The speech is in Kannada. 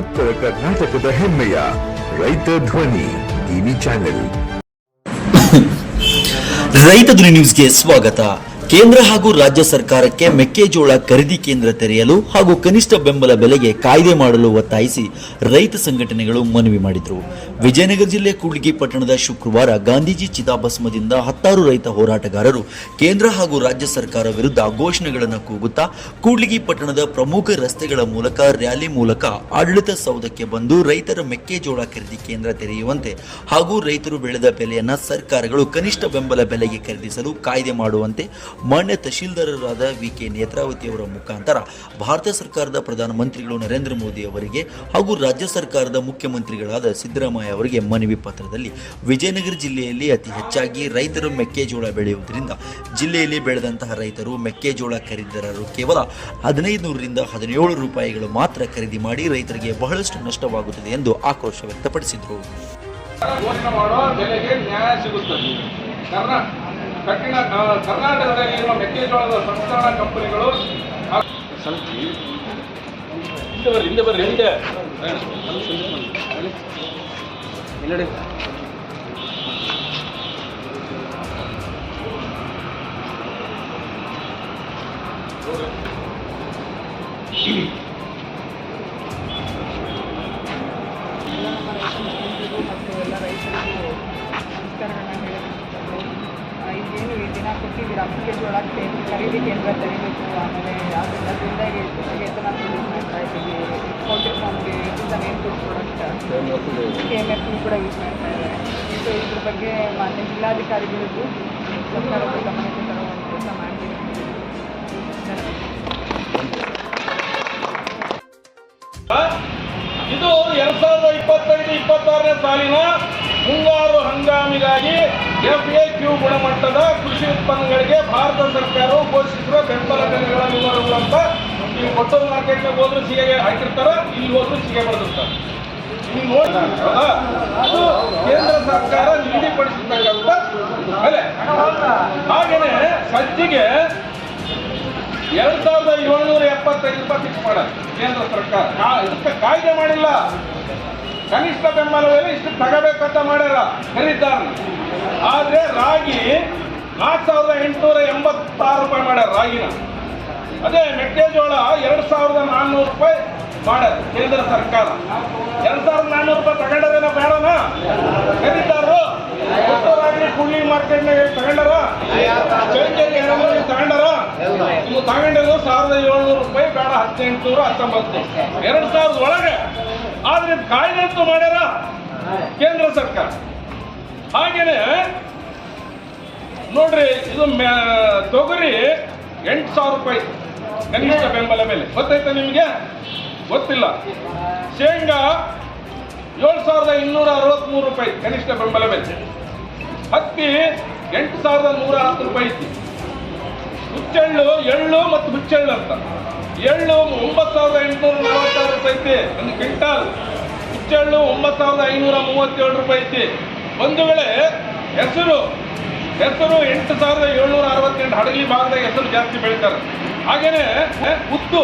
ಉತ್ತರ ಕರ್ನಾಟಕದ ಹೆಮ್ಮೆಯ ರೈತ ಧ್ವನಿ ಟಿವಿ ಚಾನೆಲ್. ರೈತ ಧ್ವನಿ ನ್ಯೂಸ್ಗೆ ಸ್ವಾಗತ. ಕೇಂದ್ರ ಹಾಗೂ ರಾಜ್ಯ ಸರ್ಕಾರಕ್ಕೆ ಮೆಕ್ಕೆಜೋಳ ಖರೀದಿ ಕೇಂದ್ರ ತೆರೆಯಲು ಹಾಗೂ ಕನಿಷ್ಠ ಬೆಂಬಲ ಬೆಲೆಗೆ ಕಾಯ್ದೆ ಮಾಡಲು ಒತ್ತಾಯಿಸಿ ರೈತ ಸಂಘಟನೆಗಳು ಮನವಿ ಮಾಡಿದರು. ವಿಜಯನಗರ ಜಿಲ್ಲೆ ಕೂಡ್ಲಿಗಿ ಪಟ್ಟಣದ ಶುಕ್ರವಾರ ಗಾಂಧೀಜಿ ಚಿತಾಭಸ್ಮದಿಂದ ಹತ್ತಾರು ರೈತ ಹೋರಾಟಗಾರರು ಕೇಂದ್ರ ಹಾಗೂ ರಾಜ್ಯ ಸರ್ಕಾರ ವಿರುದ್ಧ ಘೋಷಣೆಗಳನ್ನು ಕೂಗುತ್ತಾ ಕೂಡ್ಲಿಗಿ ಪಟ್ಟಣದ ಪ್ರಮುಖ ರಸ್ತೆಗಳ ಮೂಲಕ ರ್ಯಾಲಿ ಮೂಲಕ ಆಡಳಿತ ಸೌಧಕ್ಕೆ ಬಂದು ರೈತರ ಮೆಕ್ಕೆಜೋಳ ಖರೀದಿ ಕೇಂದ್ರ ತೆರೆಯುವಂತೆ ಹಾಗೂ ರೈತರು ಬೆಳೆದ ಬೆಲೆಯನ್ನು ಸರ್ಕಾರಗಳು ಕನಿಷ್ಠ ಬೆಂಬಲ ಬೆಲೆಗೆ ಖರೀದಿಸಲು ಕಾಯ್ದೆ ಮಾಡುವಂತೆ ಮಾನ್ಯ ತಹಶೀಲ್ದಾರರಾದ ವಿ ಕೆ ನೇತ್ರಾವತಿ ಅವರ ಮುಖಾಂತರ ಭಾರತ ಸರ್ಕಾರದ ಪ್ರಧಾನಮಂತ್ರಿಗಳು ನರೇಂದ್ರ ಮೋದಿ ಅವರಿಗೆ ಹಾಗೂ ರಾಜ್ಯ ಸರ್ಕಾರದ ಮುಖ್ಯಮಂತ್ರಿಗಳಾದ ಸಿದ್ದರಾಮಯ್ಯ ಅವರಿಗೆ ಮನವಿ ಪತ್ರದಲ್ಲಿ ವಿಜಯನಗರ ಜಿಲ್ಲೆಯಲ್ಲಿ ಅತಿ ಹೆಚ್ಚಾಗಿ ರೈತರು ಮೆಕ್ಕೆಜೋಳ ಬೆಳೆಯುವುದರಿಂದ ಜಿಲ್ಲೆಯಲ್ಲಿ ಬೆಳೆದಂತಹ ರೈತರು ಮೆಕ್ಕೆಜೋಳ ಖರೀದಿದಾರರು ಕೇವಲ ಹದಿನೈದು ನೂರರಿಂದ ಹದಿನೇಳು ರೂಪಾಯಿಗಳು ಮಾತ್ರ ಖರೀದಿ ಮಾಡಿ ರೈತರಿಗೆ ಬಹಳಷ್ಟು ನಷ್ಟವಾಗುತ್ತದೆ ಎಂದು ಆಕ್ರೋಶ ವ್ಯಕ್ತಪಡಿಸಿದರು. ಕಠಿಣ ಕರ್ನಾಟಕದಲ್ಲಿ ಇರುವ ಮೆಕ್ಕೆಜೋಳದ ಸಂಸ್ಕರಣಾ ಕಂಪನಿಗಳು ಹಿಂದೆ ಬರ್ರಿ ಹಿಂದೆ ಬರ್ರಿ ಹಿಂದೆ. ಎಲ್ಲ ಕೊಟ್ಟಿದ್ದೀರಾ ಅಪ್ಲಿಕೇಶನ್ ಒಳಗೆ ಖರೀದಿ ಕೇಂದ್ರ ತೆರಿಬೇಕು ಆಮೇಲೆ ಅದರಿಂದ ವೇತನ ಮಾಡ್ತಾ ಇದ್ದೀವಿ ಪೌಲ್ಟ್ರಿ ಫಾರ್ಮ್ಗೆ main food product K M F ಕೂಡ ಯೂಸ್ ಮಾಡ್ತಾ ಇದ್ದಾರೆ. ಸೊ ಇದ್ರ ಬಗ್ಗೆ ಮಾನ್ಯ ಜಿಲ್ಲಾಧಿಕಾರಿಗಳಿಗೂ ಸರ್ಕಾರದ ಗಮನಕ್ಕೆ ತರುವಂಥ ಕೆಲಸ ಮಾಡ್ತೀವಿ ಇದು ಎರಡ್ ಸಾವಿರದ ಇಪ್ಪತ್ತೈದು, ಇಪ್ಪತ್ತಾರನೇ ಸಾಲಿನ ಮುಂಗಾರು ಹಂಗಾಮಿಗಾಗಿ ಎಫ್ ಎ ಕ್ಯೂ ಗುಣಮಟ್ಟದ ಕೃಷಿ ಉತ್ಪನ್ನಗಳಿಗೆ ಭಾರತ ಸರ್ಕಾರವು ಘೋಷಿಸಿರುವ ಬೆಂಬಲ ಬೆಲೆಗಳ ವಿವರಗಳು ಅಂತ ಈ ಕೊಟ್ಟೂರು ಮಾರ್ಕೆಟ್ಗೆ ಹೋದ್ರು ಸಿಗೆ ಹಾಕಿರ್ತಾರೆ? ಇಲ್ಲಿ ಹೋದ್ರು ಸಿಗೆ ಬರೆದಿರ್ತಾರೆ ನೀವು ನೋಡಿ ಹೌದಾ? ಅದು ಕೇಂದ್ರ ಸರ್ಕಾರ ನಿಗದಿಪಡಿಸಿದಂತ ಬೆಲೆ. ಹಾಗೇನೆ ಸಜ್ಜಿಗೆ ಎರಡ್ ಸಾವಿರದ ಏಳ್ನೂರ ಎಪ್ಪತ್ತೈದು ರೂಪಾಯಿ ಫಿಕ್ಸ್ ಮಾಡ ಕೇಂದ್ರ ಸರ್ಕಾರ. ಇದಕ್ಕೆ ಕಾಯ್ದೆ ಮಾಡಿಲ್ಲ. ಕನಿಷ್ಠ ಬೆಂಬಲ ಬೆಲೆ ಇಷ್ಟು ತಗೋಬೇಕಂತ ಮಾಡ್ಯಾರ ಆದರೆ ರಾಗಿ ನಾಲ್ಕು ಸಾವಿರದ ಎಂಟುನೂರ ಎಂಬತ್ತಾರು ರೂಪಾಯಿ ಮಾಡ್ಯಾರ ರಾಗಿನ. ಅದೇ ಮೆಕ್ಕೆಜೋಳ ಎರಡು ಸಾವಿರದ ನಾನ್ನೂರು ರೂಪಾಯಿ ಮಾಡ್ಯಾರ ಕೇಂದ್ರ ಸರ್ಕಾರ. ಎರಡು ಸಾವಿರದ ನಾನ್ನೂರು ರೂಪಾಯಿ ತಗೊಂಡರೇನ ಬೇಡನ? ಖರೀದಾರರು ಕೊಟ್ಟೂರಾಗಲಿ ಕುಳ್ಳಿ ಮಾರ್ಕೆಟ್ನಾಗ ತಗೊಂಡಾರ? ಚಳ್ಳಕೆರೆ ಎರಡು ತಗೊಂಡಾರ? ನೀವು ತಗೊಂಡಿರೋ ಸಾವಿರದ ಏಳ್ನೂರು ರೂಪಾಯಿ, ಬೇಡ ಹದಿನೆಂಟುನೂರ, ಹತ್ತೊಂಬತ್ತು. ಎರಡು ಸಾವಿರದ ಒಳಗೆ. ಆದ್ರೆ ಕಾಯ್ದೆ ಅಂತೂ ಮಾಡ್ಯಾರ ಕೇಂದ್ರ ಸರ್ಕಾರ. ಹಾಗೇನೆ, ನೋಡ್ರಿ, ಇದು ತೊಗರಿ ಎಂಟು ಸಾವಿರ ರೂಪಾಯಿ. ಕನಿಷ್ಠ ಬೆಂಬಲ ಮೇಲೆ. ಗೊತ್ತಾಯ್ತಾ ನಿಮಗೆ? ಗೊತ್ತಿಲ್ಲ. ಶೇಂಗಾ ಏಳು ಸಾವಿರದ ಇನ್ನೂರ ಅರವತ್ತ್ಮೂರು ರೂಪಾಯಿ ಕನಿಷ್ಠ ಬೆಂಬಲ ಬೆಲೆ ಹತ್ತಿ ಎಂಟು ಸಾವಿರದ ನೂರ ಹತ್ತು ರೂಪಾಯಿ ಐತಿ ಹುಚ್ಚೆಳ್ಳು ಎಳ್ಳು ಮತ್ತು ಹುಚ್ಚೆಳ್ಳು ಅಂತ. ಎಳ್ಳು ಒಂಬತ್ತು ಸಾವಿರದ ಎಂಟುನೂರ ನಲವತ್ತಾರು ರೂಪಾಯಿ ಐತಿ. ಒಂದು ಕ್ವಿಂಟಾಲ್. ಹುಚ್ಚೆಳ್ಳು ಒಂಬತ್ತು ಸಾವಿರದ ಐನೂರ ಮೂವತ್ತೇಳು ರೂಪಾಯಿ ಐತಿ. ಒಂದು ವೇಳೆ ಹೆಸರು ಹೆಸರು ಎಂಟು ಸಾವಿರದ ಏಳ್ನೂರ ಅರವತ್ತೆಂಟು ಹಡಗಲಿ ಭಾಗದಾಗ ಹೆಸರು ಜಾಸ್ತಿ ಬೆಳೀತಾರೆ. ಹಾಗೇನೆ ಉದ್ದು